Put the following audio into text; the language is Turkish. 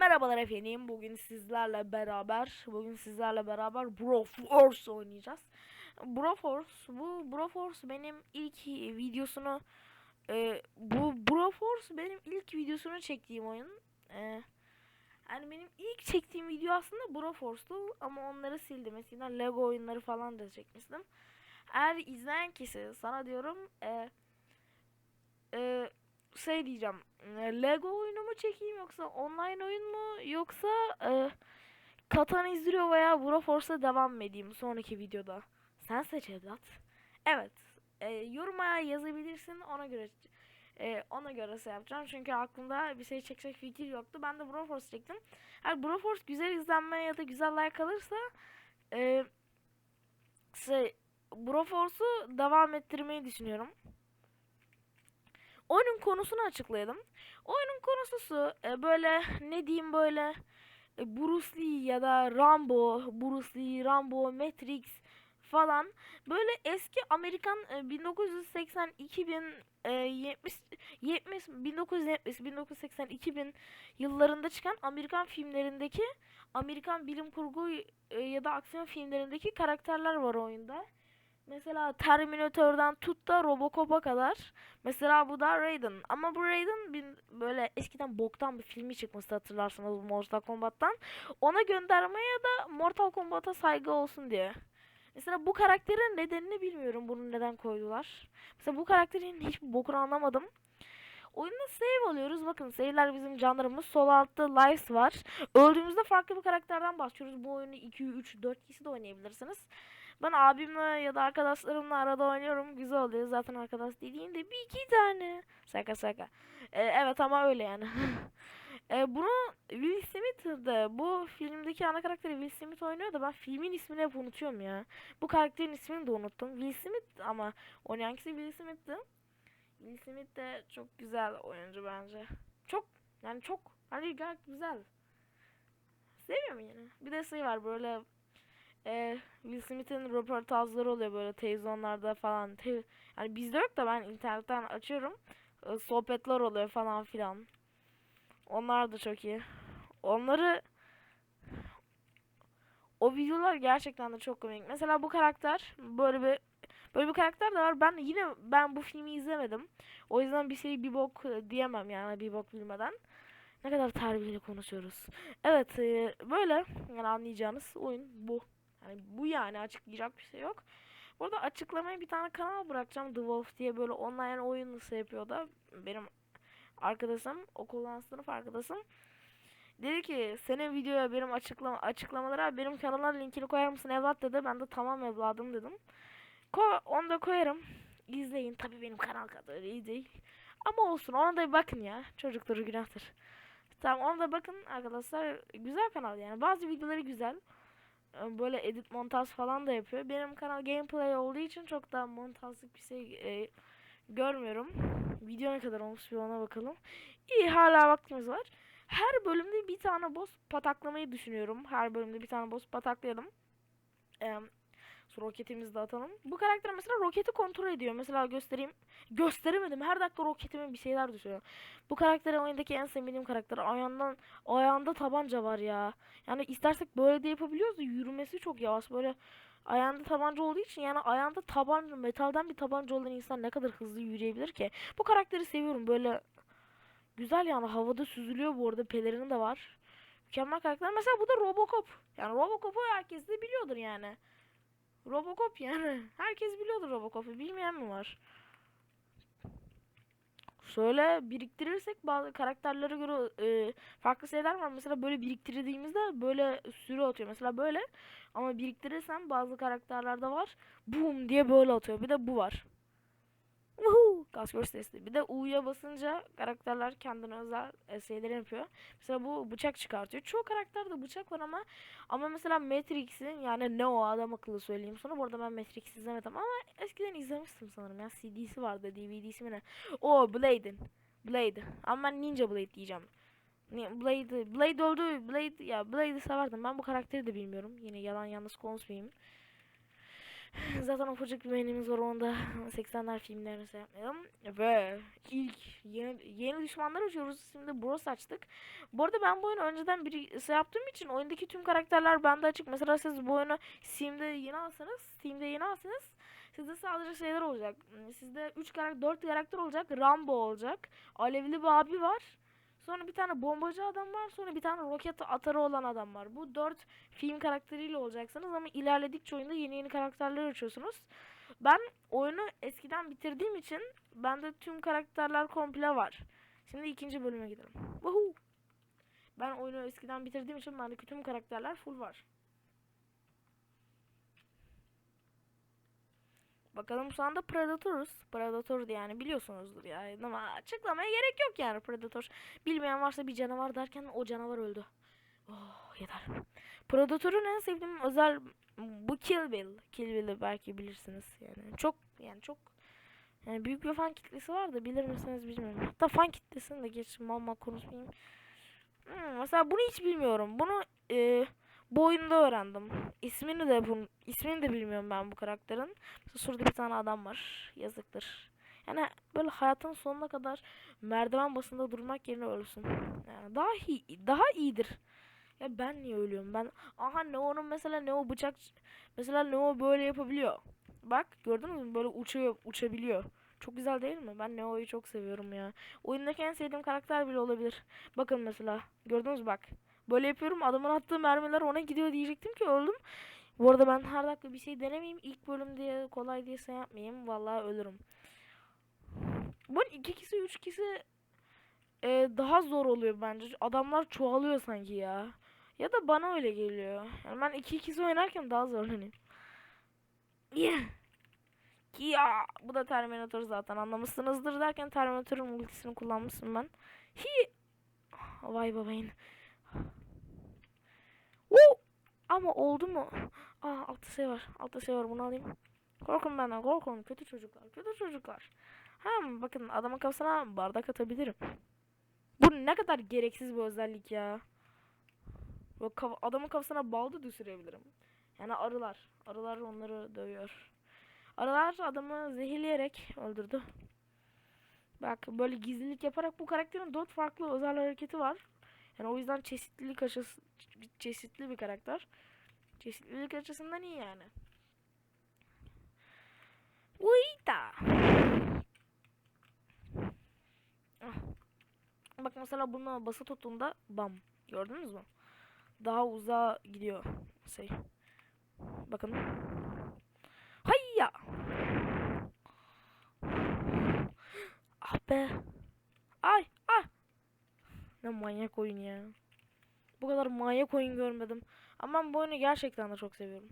Merhabalar efendim. Bugün sizlerle beraber bugün sizlerle beraber Broforce oynayacağız. Broforce bu Broforce benim ilk videosunu e, bu Broforce benim ilk videosunu çektiğim oyun. E, yani benim ilk çektiğim video aslında Broforce'tu ama onları sildim. Mesela Lego oyunları falan da çekmiştim. Eğer izleyen kişi sana diyorum e, e, şey diyeceğim. e, Lego oyunu mu çekeyim yoksa online oyun mu yoksa e, Katan izliyor veya Broforce'a devam mı edeyim sonraki videoda? Sen seç evlat. Evet. E, yoruma yazabilirsin ona göre e, ona göre şey yapacağım. Çünkü aklımda bir şey çekecek fikir yoktu. Ben de Broforce çektim. Eğer Broforce güzel izlenme ya da güzel like alırsa e, şey, Broforce'u devam ettirmeyi düşünüyorum oyunun konusunu açıklayalım. Oyunun konusu e, böyle ne diyeyim böyle e, Bruce Lee ya da Rambo, Bruce Lee, Rambo, Matrix falan böyle eski Amerikan e, 1980 2000 e, 70 70 1970 1980 2000 yıllarında çıkan Amerikan filmlerindeki Amerikan bilim kurgu e, ya da aksiyon filmlerindeki karakterler var oyunda. Mesela Terminator'dan tut da Robocop'a kadar. Mesela bu da Raiden. Ama bu Raiden bin, böyle eskiden boktan bir filmi çıkmıştı hatırlarsınız Mortal Kombat'tan. Ona gönderme ya da Mortal Kombat'a saygı olsun diye. Mesela bu karakterin nedenini bilmiyorum. Bunu neden koydular. Mesela bu karakterin hiçbir bokunu anlamadım. Oyunda save alıyoruz. Bakın save'ler bizim canlarımız. Sol altta lives var. Öldüğümüzde farklı bir karakterden başlıyoruz. Bu oyunu 2, 3, 4 kişi de oynayabilirsiniz. Ben abimle ya da arkadaşlarımla arada oynuyorum. Güzel oluyor. Zaten arkadaş dediğinde bir iki tane. Şaka şaka. Ee, evet ama öyle yani. ee, bunu Will Smith bu filmdeki ana karakteri Will Smith oynuyor da ben filmin ismini hep unutuyorum ya. Bu karakterin ismini de unuttum. Will Smith ama oynayan kişi Will Smith'ti. Will Smith de çok güzel oyuncu bence. Çok yani çok hani gayet güzel. Seviyorum yani. Bir de şey var böyle e, Will Smith'in röportajları oluyor böyle televizyonlarda falan. Te yani bizde yok da ben internetten açıyorum. E, sohbetler oluyor falan filan. Onlar da çok iyi. Onları o videolar gerçekten de çok komik. Mesela bu karakter böyle bir böyle bir karakter de var. Ben yine ben bu filmi izlemedim. O yüzden bir şey bir bok diyemem yani bir bok bilmeden. Ne kadar terbiyeli konuşuyoruz. Evet e, böyle yani anlayacağınız oyun bu. Yani bu yani açıklayacak bir şey yok. Burada açıklamaya bir tane kanal bırakacağım The Wolf diye böyle online oyun nasıl yapıyor da benim arkadaşım okuldan sınıf arkadaşım dedi ki senin videoya benim açıklama açıklamalara benim kanala linkini koyar mısın evlat dedi. Ben de tamam evladım dedim. Ko onu da koyarım. İzleyin. Tabi benim kanal kadar iyi değil. Ama olsun ona da bir bakın ya. Çocukları günahtır. Tamam ona da bakın arkadaşlar. Güzel kanal yani. Bazı videoları güzel. Ee, Böyle edit montaj falan da yapıyor. Benim kanal gameplay olduğu için çok daha montajlık bir şey e, görmüyorum. Video ne kadar olmuş bir ona bakalım. İyi hala vaktimiz var. Her bölümde bir tane boss pataklamayı düşünüyorum. Her bölümde bir tane boss pataklayalım. Ee, Sonra roketimizi de atalım. Bu karakter mesela roketi kontrol ediyor. Mesela göstereyim. Gösteremedim. Her dakika roketime bir şeyler düşüyor. Bu karakter oyundaki en sevdiğim karakter. Ayağından, ayağında tabanca var ya. Yani istersek böyle de yapabiliyoruz da yürümesi çok yavaş. Böyle ayağında tabanca olduğu için yani ayağında tabanca, metalden bir tabanca olan insan ne kadar hızlı yürüyebilir ki? Bu karakteri seviyorum. Böyle güzel yani havada süzülüyor bu arada. Pelerini de var. Mükemmel karakter. Mesela bu da Robocop. Yani Robocop'u herkes de biliyordur yani. Robocop yani. Herkes biliyordur Robocop'u. Bilmeyen mi var? Şöyle biriktirirsek bazı karakterlere göre e, farklı şeyler var. Mesela böyle biriktirdiğimizde böyle sürü atıyor. Mesela böyle ama biriktirirsem bazı karakterlerde var. Boom diye böyle atıyor. Bir de bu var. Woohoo! Gaz görüş testi. Bir de U'ya basınca karakterler kendine özel şeyler yapıyor. Mesela bu bıçak çıkartıyor. Çoğu karakterde bıçak var ama ama mesela Matrix'in yani ne o adam akıllı söyleyeyim sonra. Bu arada ben Matrix izlemedim ama eskiden izlemiştim sanırım ya. CD'si vardı, DVD'si mi ne? O Blade'in. Blade. Ama ben Ninja Blade diyeceğim. Blade, Blade öldü. Blade ya Blade'i severdim. Ben bu karakteri de bilmiyorum. Yine yalan yanlış konuşmayayım. Zaten ufacık bir beynimiz var onda 80'ler filmlerini seyretmedim. Ve ilk yeni, yeni düşmanlar açıyoruz. Şimdi Bros açtık. Bu arada ben bu oyunu önceden bir şey yaptığım için oyundaki tüm karakterler bende açık. Mesela siz bu oyunu Steam'de yeni alsanız, Steam'de yeni alsanız sizde sadece şeyler olacak. Hmm, Sizde 3 karakter, 4 karakter olacak. Rambo olacak. Alevli bir abi var. Sonra bir tane bombacı adam var. Sonra bir tane roket atarı olan adam var. Bu dört film karakteriyle olacaksınız ama ilerledikçe oyunda yeni yeni karakterler açıyorsunuz. Ben oyunu eskiden bitirdiğim için bende tüm karakterler komple var. Şimdi ikinci bölüme gidelim. Woohoo! Ben oyunu eskiden bitirdiğim için bende tüm karakterler full var. Bakalım şu anda Predator'uz. Predator yani biliyorsunuzdur ya. Ama açıklamaya gerek yok yani Predator. Bilmeyen varsa bir canavar derken o canavar öldü. Oh yeter. Predator'un en sevdiğim özel bu Kill Bill. Kill Bill'i belki bilirsiniz yani. Çok yani çok yani büyük bir fan kitlesi var da bilir misiniz bilmiyorum. Hatta fan kitlesini de geç mal konuşmayayım. Hmm, mesela bunu hiç bilmiyorum. Bunu e, bu oyunda öğrendim. İsmini de bunun ismini de bilmiyorum ben bu karakterin. Şurada bir tane adam var. Yazıktır. Yani böyle hayatın sonuna kadar merdiven basında durmak yerine ölsün. Yani daha iyi, daha iyidir. Ya ben niye ölüyorum? Ben aha Neo'nun mesela Neo bıçak mesela Neo böyle yapabiliyor. Bak gördünüz mü? Böyle uçuyor, uçabiliyor. Çok güzel değil mi? Ben Neo'yu çok seviyorum ya. Oyundaki en sevdiğim karakter bile olabilir. Bakın mesela. Gördünüz mü bak. Böyle yapıyorum. Adamın attığı mermiler ona gidiyor diyecektim ki öldüm. Bu arada ben her dakika bir şey denemeyeyim. İlk bölüm diye kolay diye şey yapmayayım. Vallahi ölürüm. Bunun iki kişi, üç kişi e, daha zor oluyor bence. Adamlar çoğalıyor sanki ya. Ya da bana öyle geliyor. Yani ben iki kişi oynarken daha zorlanıyorum. Yeah. Ya bu da Terminator zaten anlamışsınızdır derken Terminator'ın ultisini kullanmışsın ben. Hi. Vay babayın. Oo! Ama oldu mu? Aa altta şey var. Altta şey var bunu alayım. Korkun benden korkun. Kötü çocuklar. Kötü çocuklar. Hem bakın adamın kafasına bardak atabilirim. Bu ne kadar gereksiz bir özellik ya. Böyle kafa- adamın kafasına bal da düşürebilirim. Yani arılar. Arılar onları dövüyor. Arılar adamı zehirleyerek öldürdü. Bak böyle gizlilik yaparak bu karakterin dört farklı özel hareketi var. Yani o yüzden çeşitlilik açısı çeşitli bir karakter. Çeşitlilik açısından iyi yani. Uita. Ah. Bak mesela buna bası tuttuğunda bam. Gördünüz mü? Daha uzağa gidiyor şey. Bakın. Hayya. Ah be. Manyak oyun ya. Bu kadar manyak oyun görmedim. Ama ben bu oyunu gerçekten de çok seviyorum.